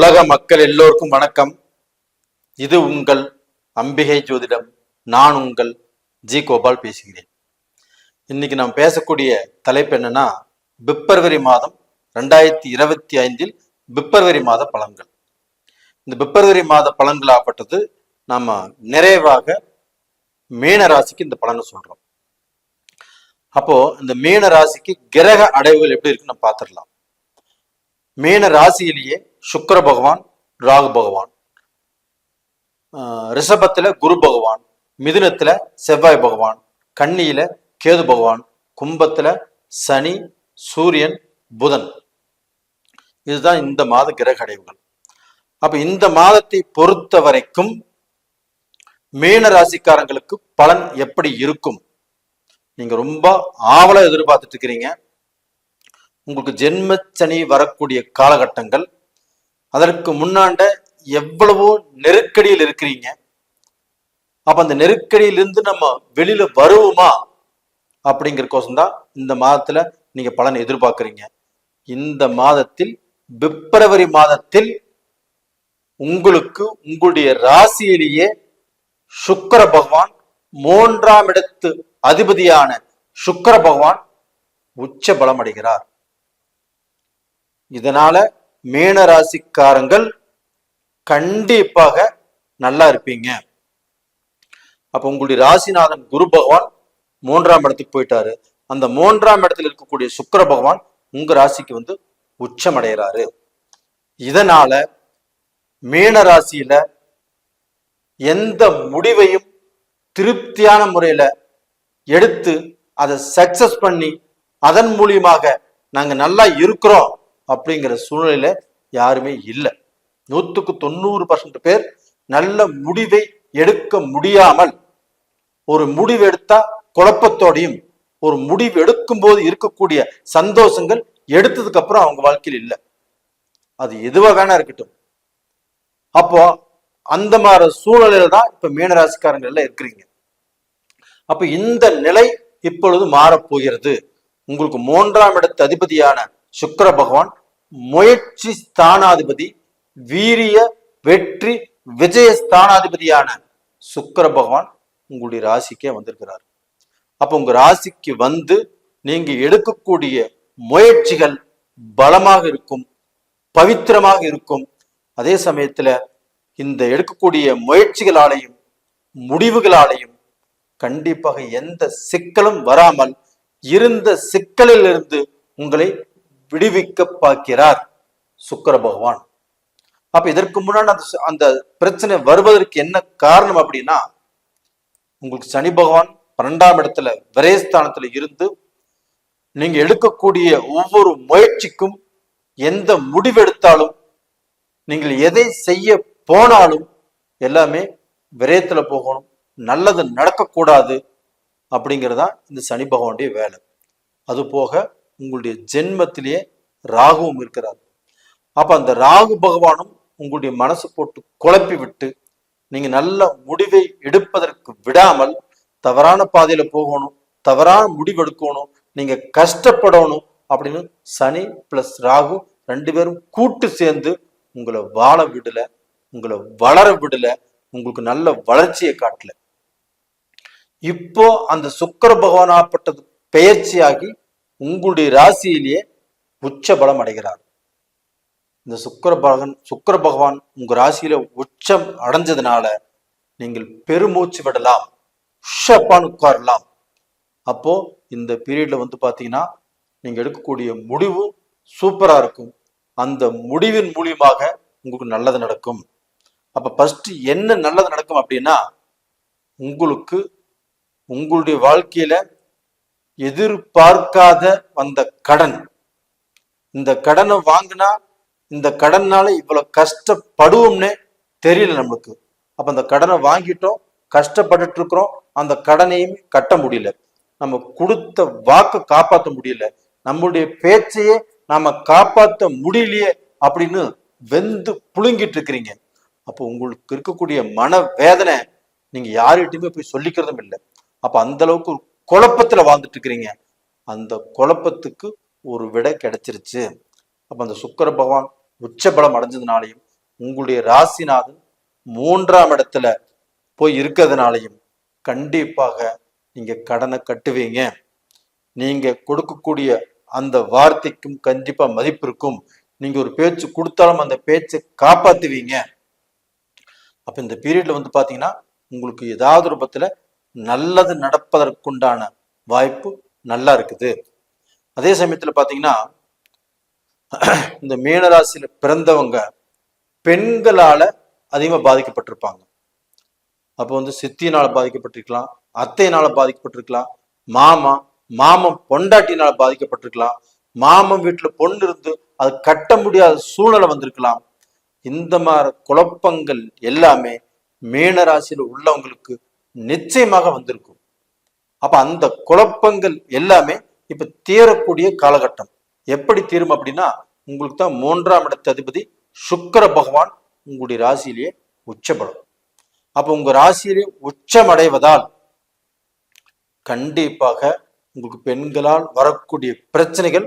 உலக மக்கள் எல்லோருக்கும் வணக்கம். இது உங்கள் அம்பிகை ஜோதிடம். நான் உங்கள் ஜி கோபால் பேசுகிறேன். இன்னைக்கு நாம் பேசக்கூடிய தலைப்பு என்னன்னா பிப்ரவரி மாதம் ரெண்டாயிரத்தி இருபத்தி ஐந்தில் பிப்ரவரி மாத பழங்கள் இந்த பிப்ரவரி மாத பழங்களாகப்பட்டது ஆப்பட்டது நாம நிறைவாக மீன ராசிக்கு இந்த பலனை சொல்றோம். அப்போ இந்த மீன ராசிக்கு கிரக அடைவுகள் எப்படி இருக்குன்னு நம்ம பார்த்துடலாம். மீன ராசியிலேயே சுக்கர பகவான் ராகு பகவான். ரிஷபத்துல குரு பகவான் மிதுனத்துல செவ்வாய் பகவான் கன்னியில கேது பகவான் கும்பத்துல சனி சூரியன் புதன். இதுதான் இந்த மாத கிரக அடைவுகள். அப்ப இந்த மாதத்தை பொறுத்த வரைக்கும் மீன ராசிக்காரங்களுக்கு பலன் எப்படி இருக்கும்? நீங்க ரொம்ப ஆவலா எதிர்பார்த்துட்டு இருக்கிறீங்க. உங்களுக்கு ஜென்மச்சனி வரக்கூடிய காலகட்டங்கள் அதற்கு முன்னாண்ட எவ்வளவோ நெருக்கடியில் இருக்கிறீங்க. அப்ப அந்த நெருக்கடியிலிருந்து நம்ம வெளியில வருவோமா? அப்படிங்கறக்கோசம் தான் இந்த மாதத்துல நீங்க பலன் எதிர்பார்க்குறீங்க. இந்த மாதத்தில் பிப்ரவரி மாதத்தில் உங்களுக்கு உங்களுடைய ராசியிலேயே சுக்கர பகவான் மூன்றாம் இடத்து அதிபதியான சுக்கர பகவான் உச்ச பலம் அடைகிறார். இதனால மீன ராசிக்காரங்கள் கண்டிப்பாக நல்லா இருப்பீங்க. அப்ப உங்களுடைய ராசிநாதன் குரு பகவான் மூன்றாம் இடத்துக்கு போயிட்டாரு. அந்த மூன்றாம் இடத்துல இருக்கக்கூடிய சுக்கர பகவான் உங்க ராசிக்கு வந்து உச்சமடைகிறாரு. இதனால மீன ராசியில எந்த முடிவையும் திருப்தியான முறையில எடுத்து அதை சக்சஸ் பண்ணி அதன் மூலியமாக நாங்க நல்லா இருக்கிறோம். அப்படிங்கிற சூழ்நிலையில யாருமே இல்லை. நூத்துக்கு தொண்ணூறு பர்சன்ட் பேர் நல்ல முடிவை எடுக்க முடியாமல் ஒரு முடிவு எடுத்தா குழப்பத்தோடையும் ஒரு முடிவு எடுக்கும் போது இருக்கக்கூடிய சந்தோஷங்கள் எடுத்ததுக்கு அப்புறம் அவங்க வாழ்க்கையில் இல்லை. அது எதுவாக வேணா இருக்கட்டும். அப்போ அந்த மாதிரி சூழ்நிலையில தான் இப்ப மீனராசிக்காரங்க எல்லாம் இருக்கிறீங்க. அப்ப இந்த நிலை இப்பொழுது மாறப்போகிறது. உங்களுக்கு மூன்றாம் இடத்து அதிபதியான சுக்கர பகவான் முயற்சி ஸ்தானாதிபதி வீரிய வெற்றி விஜய ஸ்தானாதிபதியான சுக்கர பகவான் உங்களுடைய ராசிக்கே வந்திருக்கிறார். அப்ப உங்க ராசிக்கு வந்து நீங்க எடுக்கக்கூடிய முயற்சிகள் பலமாக இருக்கும் பவித்திரமாக இருக்கும். அதே சமயத்துல இந்த எடுக்கக்கூடிய முயற்சிகளாலையும் முடிவுகளாலையும் கண்டிப்பாக எந்த சிக்கலும் வராமல் இருந்த சிக்கலில் இருந்து உங்களை விடுவிக்க பார்க்கிறார் சுக்கர பகவான். அப்ப இதற்கு முன்னாடி அந்த அந்த பிரச்சனை வருவதற்கு என்ன காரணம் அப்படின்னா உங்களுக்கு சனி பகவான் பன்னெண்டாம் இடத்துல விரயஸ்தானத்துல இருந்து நீங்க எடுக்கக்கூடிய ஒவ்வொரு முயற்சிக்கும் எந்த முடிவெடுத்தாலும் நீங்கள் எதை செய்ய போனாலும் எல்லாமே விரயத்துல போகணும் நல்லது நடக்கக்கூடாது அப்படிங்கிறதான் இந்த சனி பகவானுடைய வேலை. அது போக உங்களுடைய ஜென்மத்திலேயே ராகுவும் இருக்கிறார். அப்ப அந்த ராகு பகவானும் உங்களுடைய மனசு போட்டு குழப்பி விட்டு நீங்க நல்ல முடிவை எடுப்பதற்கு விடாமல் தவறான பாதையில போகணும் தவறான முடிவு எடுக்கணும் நீங்க கஷ்டப்படணும் அப்படின்னு சனி பிளஸ் ராகு ரெண்டு பேரும் கூட்டு சேர்ந்து உங்களை வாழ விடல உங்களை வளர விடல உங்களுக்கு நல்ல வளர்ச்சியை காட்டல. இப்போ அந்த சுக்கர பகவானாப்பட்டது பெயர்ச்சியாகி உங்களுடைய ராசியிலேயே உச்ச பலம் அடைகிறார். இந்த சுக்கர பகவான் சுக்கர பகவான் உங்க ராசியில உச்சம் அடைஞ்சதுனால நீங்கள் பெருமூச்சு விடலாம். ஷப்பான்னு உட்காரலாம். அப்போ இந்த பீரியட்ல வந்து பாத்தீங்கன்னா நீங்க எடுக்கக்கூடிய முடிவு சூப்பரா இருக்கும். அந்த முடிவின் மூலியமாக உங்களுக்கு நல்லது நடக்கும். அப்ப ஃபர்ஸ்ட் என்ன நல்லது நடக்கும் அப்படின்னா உங்களுக்கு உங்களுடைய வாழ்க்கையில எதிர்பார்க்காத வந்த கடன். இந்த கடனை வாங்கினா இந்த கடன்னால இவ்வளவு கஷ்டப்படுவோம்னே தெரியல நம்மளுக்கு. அப்ப அந்த கடனை வாங்கிட்டோம் கஷ்டப்பட்டுட்டு இருக்கிறோம் அந்த கடனையும் கட்ட முடியல. நம்ம கொடுத்த வாக்கு காப்பாற்ற முடியல. நம்மளுடைய பேச்சையே நாம காப்பாற்ற முடியலையே அப்படின்னு வெந்து புழுங்கிட்டு இருக்கிறீங்க அப்போ உங்களுக்கு இருக்கக்கூடிய மன வேதனை நீங்க யார்கிட்டயுமே போய் சொல்லிக்கிறதும் இல்லை. அப்ப அந்த அளவுக்கு ஒரு குழப்பத்தில் வாழ்ந்துட்டு இருக்கிறீங்க அந்த குழப்பத்துக்கு ஒரு விடை கிடைச்சிருச்சு. அப்போ அந்த சுக்கர பகவான் உச்சபலம் அடைஞ்சதுனாலையும் உங்களுடைய ராசிநாதன் மூன்றாம் இடத்துல போய் இருக்கிறதுனாலையும் கண்டிப்பாக நீங்கள் கடனை கட்டுவீங்க. நீங்கள் கொடுக்கக்கூடிய அந்த வார்த்தைக்கும் கண்டிப்பாக மதிப்பு இருக்கும். நீங்கள் ஒரு பேச்சு கொடுத்தாலும் அந்த பேச்சை காப்பாற்றுவீங்க அப்போ இந்த பீரியடில் வந்து பார்த்தீங்கன்னா உங்களுக்கு ஏதாவது ரூபத்தில் நல்லது நடப்பதற்குண்டான வாய்ப்பு நல்லா இருக்குது. அதே சமயத்துல பாத்தீங்கன்னா இந்த மீனராசியில பிறந்தவங்க பெண்களால அதிகமா பாதிக்கப்பட்டிருப்பாங்க. அப்போ வந்து சித்தியினால பாதிக்கப்பட்டிருக்கலாம் அத்தையினால பாதிக்கப்பட்டிருக்கலாம் மாமா மாமன் பொண்டாட்டினால பாதிக்கப்பட்டிருக்கலாம் மாமன் வீட்டுல பொண்ணு இருந்து அது கட்ட முடியாத சூழ்நிலை வந்திருக்கலாம். இந்த மாதிரி குழப்பங்கள் எல்லாமே மீனராசியில் உள்ளவங்களுக்கு நிச்சயமாக வந்திருக்கும். அப்ப அந்த குழப்பங்கள் எல்லாமே இப்ப தீரக்கூடிய காலகட்டம். எப்படி தீரும் அப்படின்னா உங்களுக்கு தான் மூன்றாம் இடத்த அதிபதி சுக்கர பகவான் உங்களுடைய ராசியிலேயே உச்சப்படும் அப்ப உங்க ராசியிலே உச்சமடைவதால் கண்டிப்பாக உங்களுக்கு பெண்களால் வரக்கூடிய பிரச்சனைகள்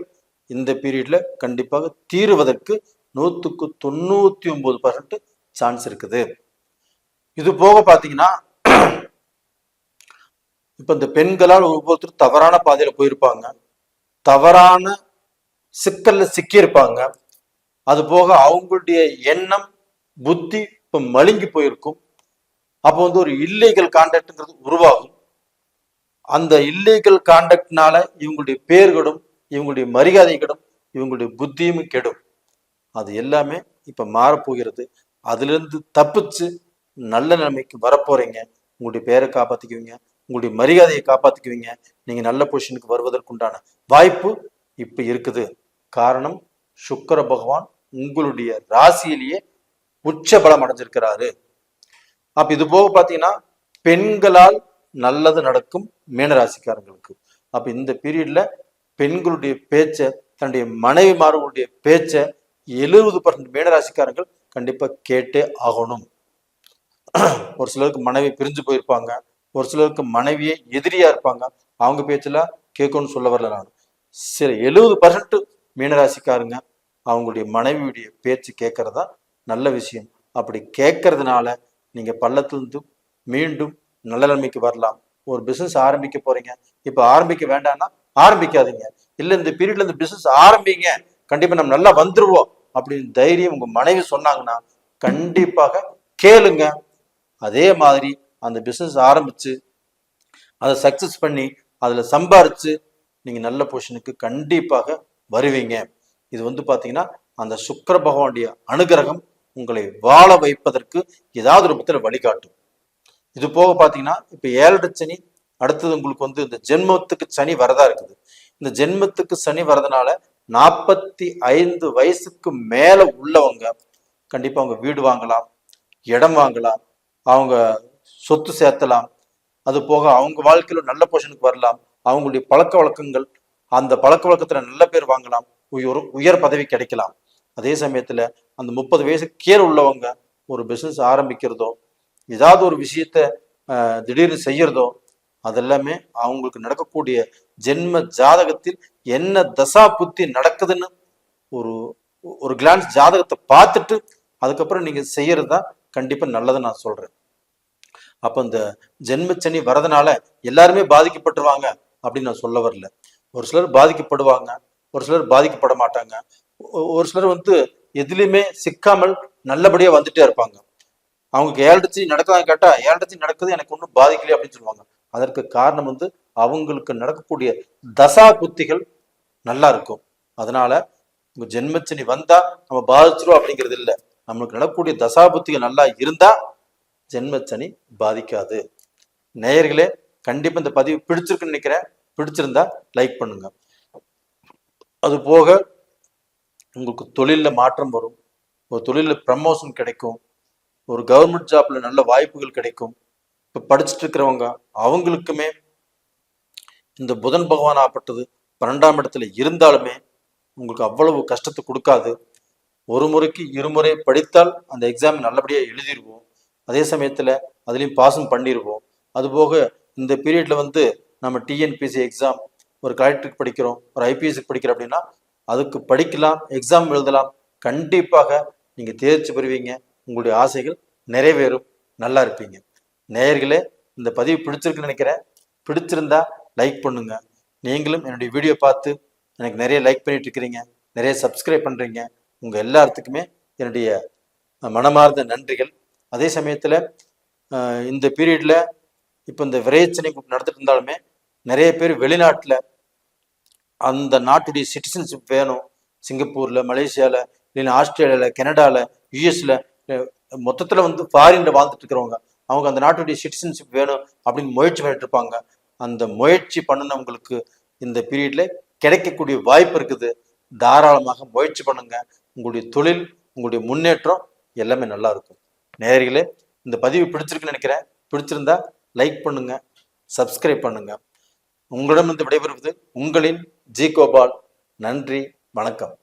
இந்த பீரியட்ல கண்டிப்பாக தீருவதற்கு நூத்துக்கு தொண்ணூத்தி ஒன்பது பர்சன்ட் சான்ஸ் இருக்குது. இது போக பாத்தீங்கன்னா இப்போ இந்த பெண்களால் ஒவ்வொருத்தரும் தவறான பாதையில் போயிருப்பாங்க. தவறான சிக்கல்ல சிக்கியிருப்பாங்க. அது போக அவங்களுடைய எண்ணம் புத்தி இப்போ மழுங்கி போயிருக்கும். அப்போ வந்து ஒரு இல்லீகல் கான்டாக்ட்ங்கிறது உருவாகும். அந்த இல்லீகல் கான்டாக்ட்னால இவங்களுடைய பேர்களும் இவங்களுடைய மரியாதைகளும் இவங்களுடைய புத்தியும் கெடும். அது எல்லாமே இப்போ மாறப்போகிறது. அதுலேருந்து தப்பிச்சு நல்ல நிலைமைக்கு வரப்போறீங்க. உங்களுடைய பேரை காப்பாற்றிக்குவீங்க உங்களுடைய மரியாதையை காப்பாத்திக்குவீங்க. நீங்க நல்ல பொசிஷனுக்கு வருவதற்குண்டான வாய்ப்பு இப்ப இருக்குது. காரணம் சுக்கர பகவான் உங்களுடைய ராசியிலேயே உச்ச பலம் அடைஞ்சிருக்கிறாரு. அப்ப இது போக பாத்தீங்கன்னா பெண்களால் நல்லது நடக்கும் மீனராசிக்காரங்களுக்கு. அப்ப இந்த பீரியட்ல பெண்களுடைய பேச்சை தன்னுடைய மனைவிமார்களுடைய பேச்சை எழுபது பர்சன்ட் மீனராசிக்காரங்கள் கண்டிப்பா கேட்டே ஆகணும். ஒரு சிலருக்கு மனைவி பிரிஞ்சு போயிருப்பாங்க. ஒரு சிலருக்கு மனைவியே எதிரியா இருப்பாங்க. அவங்க பேச்செல்லாம் கேட்கணும்னு சொல்ல வரல நான். சரி எழுபது பர்சன்ட் மீனராசிக்காருங்க அவங்களுடைய மனைவியுடைய பேச்சு கேட்கறதா நல்ல விஷயம். அப்படி கேட்கறதுனால நீங்க பள்ளத்திலிருந்து மீண்டும் நல்ல நிலைமைக்கு வரலாம். ஒரு பிசினஸ் ஆரம்பிக்க போறீங்க. இப்ப ஆரம்பிக்க வேண்டாம்னா ஆரம்பிக்காதீங்க. இல்ல இந்த பீரியட்ல இந்த பிசினஸ் ஆரம்பிங்க. கண்டிப்பா நம்ம நல்லா வந்துருவோம் அப்படின்னு தைரியம் உங்க மனைவி சொன்னாங்கன்னா கண்டிப்பாக கேளுங்க. அதே மாதிரி அந்த பிசினஸ் ஆரம்பிச்சு அதை சக்ஸஸ் பண்ணி அதில் சம்பாரித்து நீங்கள் நல்ல பொசிஷனுக்கு கண்டிப்பாக வருவீங்க. இது வந்து பார்த்தீங்கன்னா அந்த சுக்கர பகவானுடைய அனுகிரகம் உங்களை வாழ வைப்பதற்கு ஏதாவது ரூபத்தில் வழிகாட்டும். இது போக பார்த்தீங்கன்னா இப்போ ஏழரை சனி அடுத்தது உங்களுக்கு வந்து இந்த ஜென்மத்துக்கு சனி வரதா இருக்குது. இந்த ஜென்மத்துக்கு சனி வரதுனால நாற்பத்தி ஐந்து வயசுக்கு மேல உள்ளவங்க கண்டிப்பாக அவங்க வீடு வாங்கலாம் இடம் வாங்கலாம் அவங்க சொத்து சேர்த்தலாம். அது போக அவங்க வாழ்க்கையில நல்ல பொசிஷனுக்கு வரலாம். அவங்களுடைய பழக்க வழக்கங்கள் அந்த பழக்க வழக்கத்துல நல்ல பேர் வாங்கலாம். உயர் உயர் பதவி கிடைக்கலாம். அதே சமயத்துல அந்த முப்பது வயசு கீழே உள்ளவங்க ஒரு பிசினஸ் ஆரம்பிக்கிறதோ ஏதாவது ஒரு விஷயத்த திடீர்னு செய்யறதோ அதெல்லாமே அவங்களுக்கு நடக்கக்கூடிய ஜென்ம ஜாதகத்தில் என்ன தசா புத்தி நடக்குதுன்னு ஒரு ஒரு கிளான்ஸ் ஜாதகத்தை பார்த்துட்டு அதுக்கப்புறம் நீங்க செய்யறது தான் கண்டிப்பா நல்லதுன்னு நான் சொல்றேன். அப்ப இந்த ஜென்மச்சனி வரதுனால எல்லாருமே பாதிக்கப்பட்டுருவாங்க அப்படின்னு நான் சொல்ல வரல. ஒரு சிலர் பாதிக்கப்படுவாங்க ஒரு சிலர் பாதிக்கப்பட மாட்டாங்க. ஒ- ஒரு சிலர் வந்து எதுலையுமே சிக்காமல் நல்லபடியா வந்துட்டே இருப்பாங்க. அவங்க ஏழடிச்சு நடக்கதான் கேட்டா ஏழடிச்சு நடக்குது எனக்கு ஒன்றும் பாதிக்கலையே அப்படின்னு சொல்லுவாங்க. அதற்கு காரணம் வந்து அவங்களுக்கு நடக்கக்கூடிய தசா புத்திகள் நல்லா இருக்கும். அதனால உங்க ஜென்மச்சனி வந்தா நம்ம பாதிச்சிரும் அப்படிங்கிறது இல்லை. நம்மளுக்கு நடக்கக்கூடிய தசா புத்திகள் நல்லா இருந்தா ஜென்மச்சனி பாதிக்காது. நேயர்களே கண்டிப்பா இந்த பதிவு பிடிச்சிருக்குன்னு நினைக்கிறேன். பிடிச்சிருந்தா லைக் பண்ணுங்க. அது போக உங்களுக்கு தொழில்ல மாற்றம் வரும். ஒரு தொழிலில் ப்ரமோஷன் கிடைக்கும். ஒரு கவர்மெண்ட் ஜாப்ல நல்ல வாய்ப்புகள் கிடைக்கும். இப்போ படிச்சுட்டு இருக்கிறவங்க அவங்களுக்குமே இந்த புதன் பகவான் ஆப்பட்டது பன்னெண்டாம் இடத்துல இருந்தாலுமே உங்களுக்கு அவ்வளவு கஷ்டத்தை கொடுக்காது. ஒரு முறைக்கு இருமுறை படித்தால் அந்த எக்ஸாம் நல்லபடியா எழுதிடுவோம் அதே சமயத்தில் அதுலேயும் பாஸும் பண்ணிடுவோம் அதுபோக இந்த பீரியடில் வந்து நம்ம டிஎன்பிசி எக்ஸாம் ஒரு கலெக்டருக்கு படிக்கிறோம் ஒரு ஐபிஎஸ்க்கு படிக்கிறோம் அப்படின்னா அதுக்கு படிக்கலாம் எக்ஸாம் எழுதலாம். கண்டிப்பாக நீங்கள் தேர்ச்சி பெறுவீங்க. உங்களுடைய ஆசைகள் நிறைவேறும். நல்லா இருப்பீங்க. நேயர்களே இந்த பதிவு பிடிச்சிருக்குன்னு நினைக்கிறேன். பிடிச்சிருந்தா லைக் பண்ணுங்க. நீங்களும் என்னுடைய வீடியோ பார்த்து எனக்கு நிறைய லைக் பண்ணிட்டு இருக்கிறீங்க. நிறைய சப்ஸ்கிரைப் பண்ணுறீங்க உங்கள் எல்லாத்துக்குமே என்னுடைய மனமார்ந்த நன்றிகள். அதே சமயத்தில் இந்த பீரியடில் இப்போ இந்த விரைச்சனை நடத்திட்டு இருந்தாலுமே நிறைய பேர் வெளிநாட்டில் அந்த நாட்டுடைய சிட்டிசன்ஷிப் வேணும். சிங்கப்பூரில் மலேசியாவில் இல்லைன்னா ஆஸ்திரேலியாவில் கனடாவில் யூஎஸில் மொத்தத்தில் வந்து ஃபாரின்ல வாழ்ந்துட்டு இருக்கிறவங்க அவங்க அந்த நாட்டுடைய சிட்டிசன்ஷிப் வேணும் அப்படின்னு முயற்சி பண்ணிட்டு இருப்பாங்க அந்த முயற்சி பண்ணினவங்களுக்கு இந்த பீரியடில் கிடைக்கக்கூடிய வாய்ப்பு இருக்குது. தாராளமாக முயற்சி பண்ணுங்க. உங்களுடைய தொழில் உங்களுடைய முன்னேற்றம் எல்லாமே நல்லா இருக்கும். நேயர்களே இந்த பதிவு பிடிச்சிருக்குன்னு நினைக்கிறேன். பிடிச்சிருந்தா லைக் பண்ணுங்க சப்ஸ்கிரைப் பண்ணுங்க. உங்களிடமிருந்து விடைபெறுவது உங்களின் ஜி கோபால். நன்றி வணக்கம்.